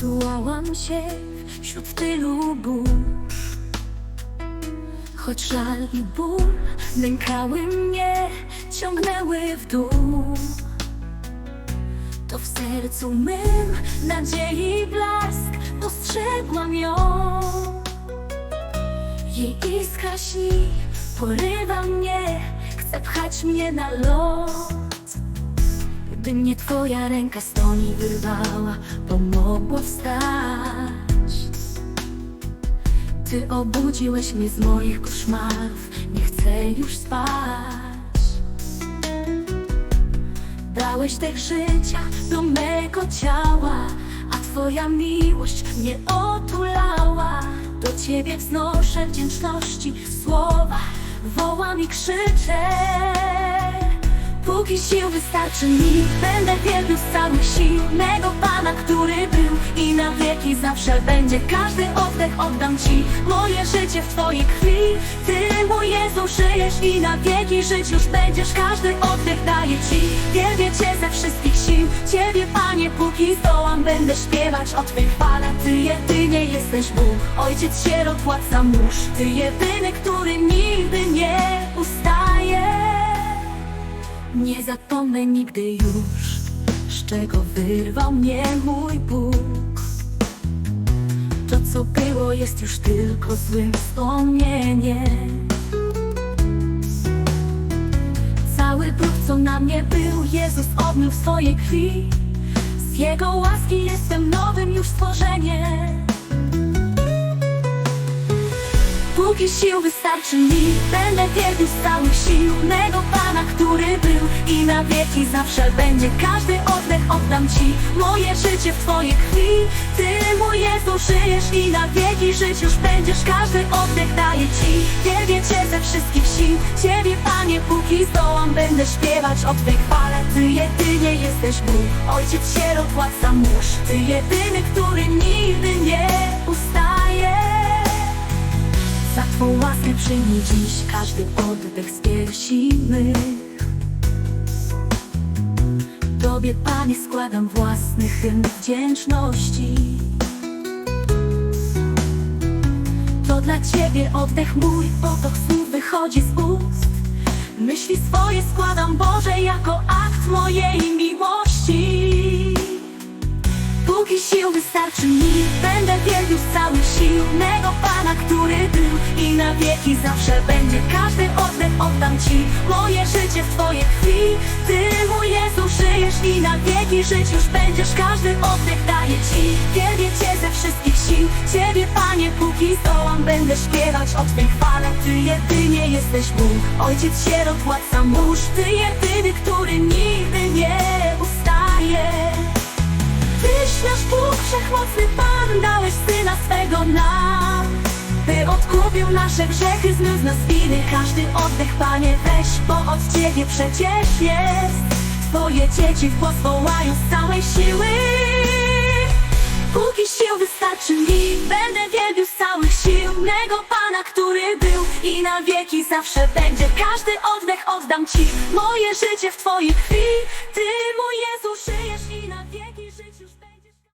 Tułałam się wśród tylu burz. Choć żal i ból nękały mnie, ciągnęły w dół. To w sercu mym nadziei blask dostrzegłam ją. Jej iskra śni, porywa mnie, chce pchać mnie na lot Gdy mnie twoja ręka stoni wyrwała, pomogło wstać. Ty obudziłeś mnie z moich koszmarów Nie chcę już spać. Dałeś dech życia do mego ciała A twoja miłość mnie otulała. Do ciebie wznoszę wdzięczności słowa Wołam i krzyczę Póki sił wystarczy mi Będę wielbił z całych sił Mego Pana, który był I na wieki zawsze będzie. Każdy oddech oddam Ci Moje życie w Twojej krwi. Ty, mój Jezu, żyjesz I na wieki żyć już będziesz. Każdy oddech daję Ci. Wielbię Cię ze wszystkich sił. Ciebie, Panie, póki zdołam Będę śpiewać o Twych chwale. Ty jedynie jesteś Bóg. Ojciec, sierot, władca mórz. Ty jedyny, który nigdy nie nie zapomnę nigdy już, z czego wyrwał mnie mój Bóg. To, co było, jest już tylko złym wspomnieniem. Cały brud, co na mnie był, Jezus obmył w swojej krwi. Z Jego łaski jestem nowym już stworzeniem. Póki sił wystarczy mi Będę wielbił z całych sił Mego Pana, który był na wieki zawsze będzie. Każdy oddech oddam Ci. Moje życie w Twojej krwi. Ty, mój Jezu, żyjesz I na wieki żyć już będziesz. Każdy oddech daję Ci. Wielbię Cię ze wszystkich sił. Ciebie, Panie, póki zdołam Będę śpiewać o Twej chwale. Ty jedynie jesteś Bóg. Ojciec, sierot, władca mórz. Ty jedyny, który nigdy nie ustaje. Za Twą łaskę przyjmij dziś. Każdy oddech z piersi Tobie, Panie, składam własny hymn wdzięczności. To dla Ciebie oddech mój, potok słów wychodzi z ust. Myśli swoje składam, Boże, jako akt mojej miłości Póki sił wystarczy mi. Będę wielbił z całych sił Mego Pana, który był I na wieki zawsze będzie. Każdy oddech oddam Ci. Moje życie w Twojej krwi. Ty, mój Jezu, żyjesz I na wieki żyć już będziesz. Każdy oddech daję Ci. Wielbię Cię ze wszystkich sił. Ciebie, Panie, póki zdołam Będę śpiewać o Twej chwale. Ty jedynie jesteś Bóg. Ojciec, sierot, władca mórz. Ty jedyny, który nigdy nie ustaje Tyś nasz Bóg, wszechmocny Pan, dałeś Syna swego nam By odkupił nasze grzechy, zmył z nas winy. Każdy oddech, Panie, weź, bo od Ciebie przecież jest. Twoje dzieci w głos wołają z całej siły. Póki sił wystarczy mi, będę wielbił z całych sił Mego Pana, który był i na wieki zawsze będzie. Każdy oddech oddam Ci, moje życie w Twojej krwi. Ty, mój Jezu, żyjesz